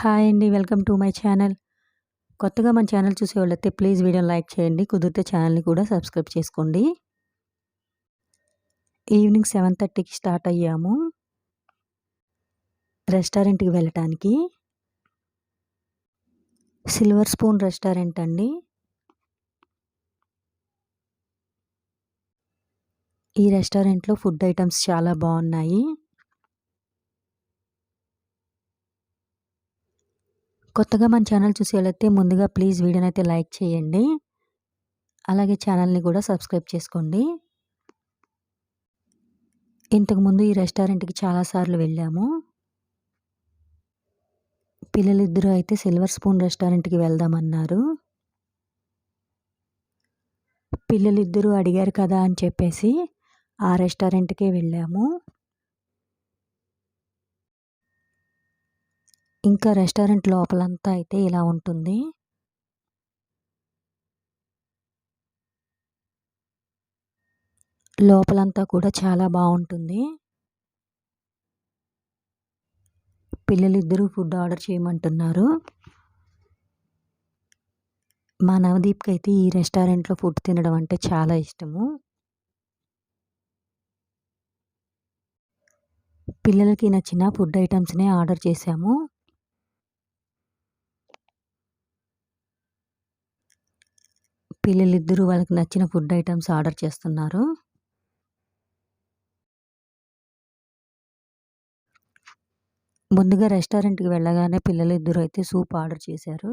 Hi అండి welcome to my channel. కొత్తగా మన ఛానల్ చూసేవాళ్ళైతే ప్లీజ్ వీడియోని లైక్ చేయండి కుదిరితే ఛానల్ని కూడా సబ్స్క్రైబ్ చేసుకోండి. ఈవినింగ్ సెవెన్ థర్టీకి స్టార్ట్ అయ్యాము. రెస్టారెంట్కి వెళ్ళటానికి. సిల్వర్ స్పూన్ రెస్టారెంట్ అండి. ఈ రెస్టారెంట్లో ఫుడ్ ఐటమ్స్ చాలా బాగున్నాయి. కొత్తగా మన ఛానల్ చూసేవాళ్ళైతే ముందుగా ప్లీజ్ వీడియోని అయితే లైక్ చేయండి. అలాగే ఛానల్ని కూడా సబ్స్క్రైబ్ చేసుకోండి. ఇంతకుముందు ఈ రెస్టారెంట్కి చాలాసార్లు వెళ్ళాము. పిల్లలిద్దరూ అయితే సిల్వర్ స్పూన్ రెస్టారెంట్కి వెళ్దామన్నారు. పిల్లలిద్దరూ అడిగారు కదా అని చెప్పేసి ఆ రెస్టారెంట్కే వెళ్ళాము. ఇంకా రెస్టారెంట్ లోపలంతా అయితే ఇలా ఉంటుంది. లోపలంతా కూడా చాలా బాగుంటుంది. పిల్లలిద్దరూ ఫుడ్ ఆర్డర్ చేయమంటున్నారు. మా నవదీప్కి అయితే ఈ రెస్టారెంట్లో ఫుడ్ తినడం అంటే చాలా ఇష్టము. పిల్లలకి నచ్చిన ఫుడ్ ఐటమ్స్నే ఆర్డర్ చేశాము. పిల్లలిద్దరూ వాళ్ళకి నచ్చిన ఫుడ్ ఐటమ్స్ ఆర్డర్ చేస్తున్నారు. ముందుగా రెస్టారెంట్కి వెళ్ళగానే పిల్లలిద్దరూ అయితే సూప్ ఆర్డర్ చేశారు.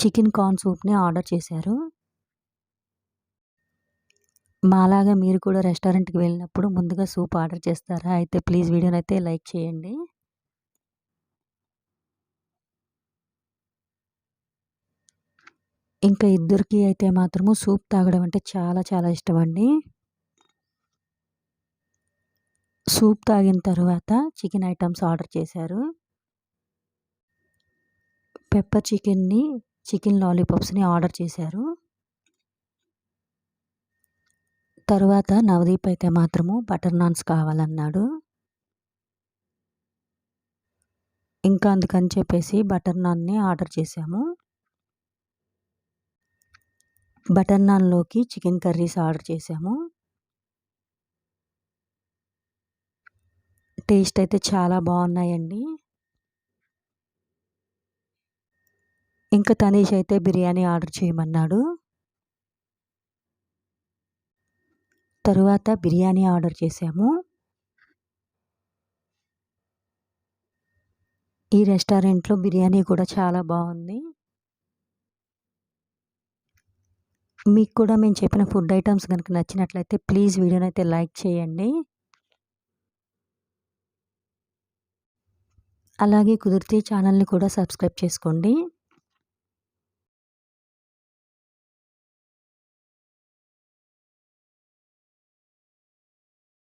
చికెన్ కార్న్ సూప్ని ఆర్డర్ చేశారు. మాలాగా మీరు కూడా రెస్టారెంట్కి వెళ్ళినప్పుడు ముందుగా సూప్ ఆర్డర్ చేస్తారా? అయితే ప్లీజ్ వీడియోని అయితే లైక్ చేయండి. ఇంకా ఇద్దరికి అయితే మాత్రము సూప్ తాగడం అంటే చాలా చాలా ఇష్టం అండి సూప్ తాగిన తర్వాత చికెన్ ఐటమ్స్ ఆర్డర్ చేశారు. పెప్పర్ చికెన్ని చికెన్ లాలీపాప్స్ని ఆర్డర్ చేశారు. తర్వాత నవదీప్ అయితే మాత్రము బటర్ నాన్స్ కావాలన్నాడు. ఇంకా అందుకని చెప్పేసి బటర్ నాన్ని ఆర్డర్ చేశాము. బటర్ నాన్లోకి చికెన్ కర్రీస్ ఆర్డర్ చేసాము. టేస్ట్ అయితే చాలా బాగున్నాయండి. ఇంకా తనీష్ అయితే బిర్యానీ ఆర్డర్ చేయమన్నాడు. తరువాత బిర్యానీ ఆర్డర్ చేసాము. ఈ రెస్టారెంట్లో బిర్యానీ కూడా చాలా బాగుంది. మీకు కూడా మేము చెప్పిన ఫుడ్ ఐటమ్స్ కనుక నచ్చినట్లయితే ప్లీజ్ వీడియోని అయితే లైక్ చేయండి. అలాగే కుదిరితే ఛానల్ని కూడా సబ్స్క్రైబ్ చేసుకోండి.